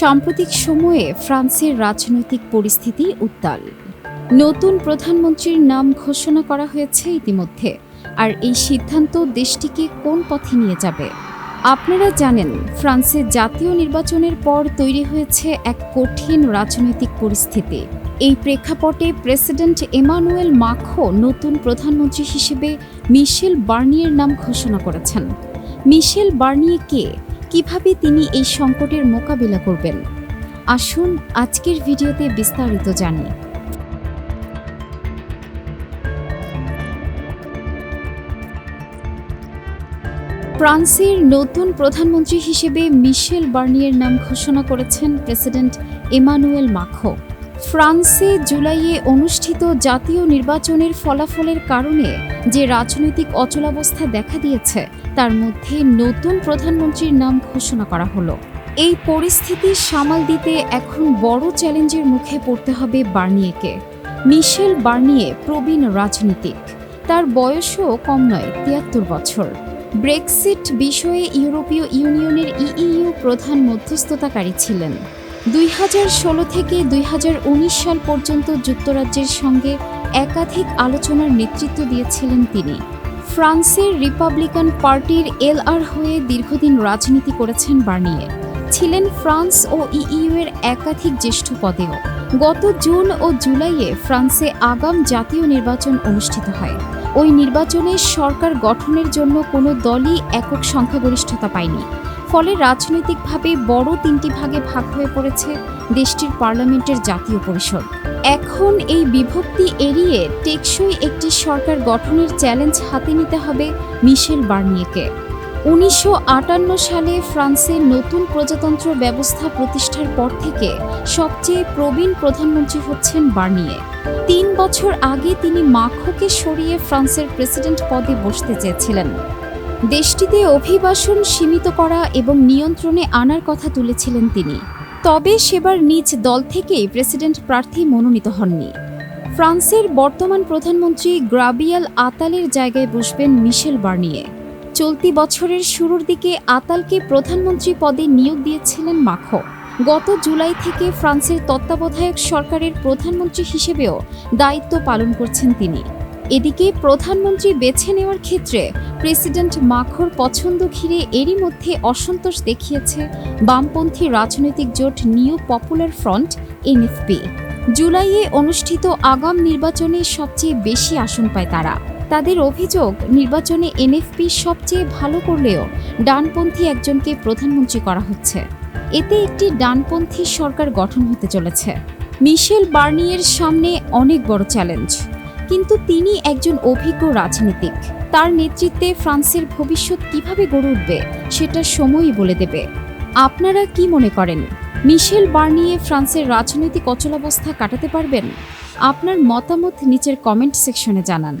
সাম্প্রতিক সময়ে ফ্রান্সের রাজনৈতিক পরিস্থিতি উত্তাল। নতুন প্রধানমন্ত্রীর নাম ঘোষণা করা হয়েছে ইতিমধ্যে। আর এই সিদ্ধান্ত দেশটিকে কোন পথে নিয়ে যাবে? আপনারা জানেন ফ্রান্সের জাতীয় নির্বাচনের পর তৈরি হয়েছে এক কঠিন রাজনৈতিক পরিস্থিতি। এই প্রেক্ষাপটে প্রেসিডেন্ট এমানুয়েল মাখো নতুন প্রধানমন্ত্রী হিসেবে মিশেল বার্নিয়ের নাম ঘোষণা করেছেন। মিশেল বার্নিয়ে কে? কীভাবে তিনি এই সংকটের মোকাবিলা করবেন? আসুন আজকের ভিডিওতে বিস্তারিত জানি। ফ্রান্সের নতুন প্রধানমন্ত্রী হিসেবে মিশেল বার্নিয়ের নাম ঘোষণা করেছেন প্রেসিডেন্ট এমানুয়েল মাখো। ফ্রান্সে জুলাইয়ে অনুষ্ঠিত জাতীয় নির্বাচনের ফলাফলের কারণে যে রাজনৈতিক অচলাবস্থা দেখা দিয়েছে, তার মধ্যে নতুন প্রধানমন্ত্রীর নাম ঘোষণা করা হলো। এই পরিস্থিতি সামাল দিতে এখন বড় চ্যালেঞ্জের মুখে পড়তে হবে বার্নিয়েকে। মিশেল বার্নিয়ে প্রবীণ রাজনীতিক। তার বয়সও কম নয়, তিয়াত্তর বছর। ব্রেক্সিট বিষয়ে ইউরোপীয় ইউনিয়নের ইইউ প্রধান মধ্যস্থতাকারী ছিলেন। দুই হাজার ষোলো থেকে দুই হাজার উনিশ সাল পর্যন্ত যুক্তরাজ্যের সঙ্গে একাধিক আলোচনার নেতৃত্ব দিয়েছিলেন তিনি। ফ্রান্সের রিপাবলিকান পার্টির এলআর হয়ে দীর্ঘদিন রাজনীতি করেছেন বার্নিয়ে। ছিলেন ফ্রান্স ও ইইউ এর একাধিক জ্যেষ্ঠ পদেও। গত জুন ও জুলাইয়ে ফ্রান্সে আগাম জাতীয় নির্বাচন অনুষ্ঠিত হয়। ওই নির্বাচনে সরকার গঠনের জন্য কোনো দলই একক সংখ্যাগরিষ্ঠতা পায়নি। ফলে রাজনৈতিকভাবে বড় তিনটি ভাগে ভাগ হয়ে পড়েছে দেশটির পার্লামেন্টের জাতীয় পরিষদ। এখন এই বিভক্তি এড়িয়ে টেকসই একটি সরকার গঠনের চ্যালেঞ্জ হাতে নিতে হবে মিশেল বার্নিয়েকে। উনিশশো আটান্ন সালে ফ্রান্সে নতুন প্রজাতন্ত্র ব্যবস্থা প্রতিষ্ঠার পর থেকে সবচেয়ে প্রবীণ প্রধানমন্ত্রী হচ্ছেন বার্নিয়ে। তিন বছর আগে তিনি মাখোকে সরিয়ে ফ্রান্সের প্রেসিডেন্ট পদে বসতে চেয়েছিলেন। দেশটিতে অভিবাসন সীমিত করা এবং নিয়ন্ত্রণে আনার কথা তুলেছিলেন তিনি। তবে সেবার নিজ দল থেকেই প্রেসিডেন্ট প্রার্থী মনোনীত হননি। ফ্রান্সের বর্তমান প্রধানমন্ত্রী গ্রাবিয়াল আতালের জায়গায় বসবেন মিশেল বার্নিয়ে। চলতি বছরের শুরুর দিকে আতালকে প্রধানমন্ত্রী পদে নিয়োগ দিয়েছিলেন মাখো। গত জুলাই থেকে ফ্রান্সের তত্ত্বাবধায়ক সরকারের প্রধানমন্ত্রী হিসেবেও দায়িত্ব পালন করছেন তিনি। এদিকে প্রধানমন্ত্রী বেছে নেওয়ার ক্ষেত্রে প্রেসিডেন্ট মাখোর পছন্দ ঘিরে এরই মধ্যে অসন্তোষ দেখিয়েছে বামপন্থী রাজনৈতিক জোট নিউ পপুলার ফ্রন্ট, এনএফপি। জুলাইয়ে অনুষ্ঠিত আগাম নির্বাচনে সবচেয়ে বেশি আসন পায় তারা। তাদের অভিযোগ, নির্বাচনে এনএফপি সবচেয়ে ভালো করলেও ডানপন্থী একজনকে প্রধানমন্ত্রী করা হচ্ছে। এতে একটি ডানপন্থী সরকার গঠন হতে চলেছে। মিশেল বার্নিয়ের সামনে অনেক বড় চ্যালেঞ্জ। কিন্তু তিনি একজন অভিজ্ঞ রাজনীতিক। তার নেতৃত্বে ফ্রান্সের ভবিষ্যৎ কীভাবে গড়ে উঠবে, সেটা সময়ই বলে দেবে। আপনারা কি মনে করেন? মিশেল বার্নিয়ে ফ্রান্সের রাজনৈতিক অচলাবস্থা কাটাতে পারবেন? আপনার মতামত নিচের কমেন্ট সেকশনে জানান।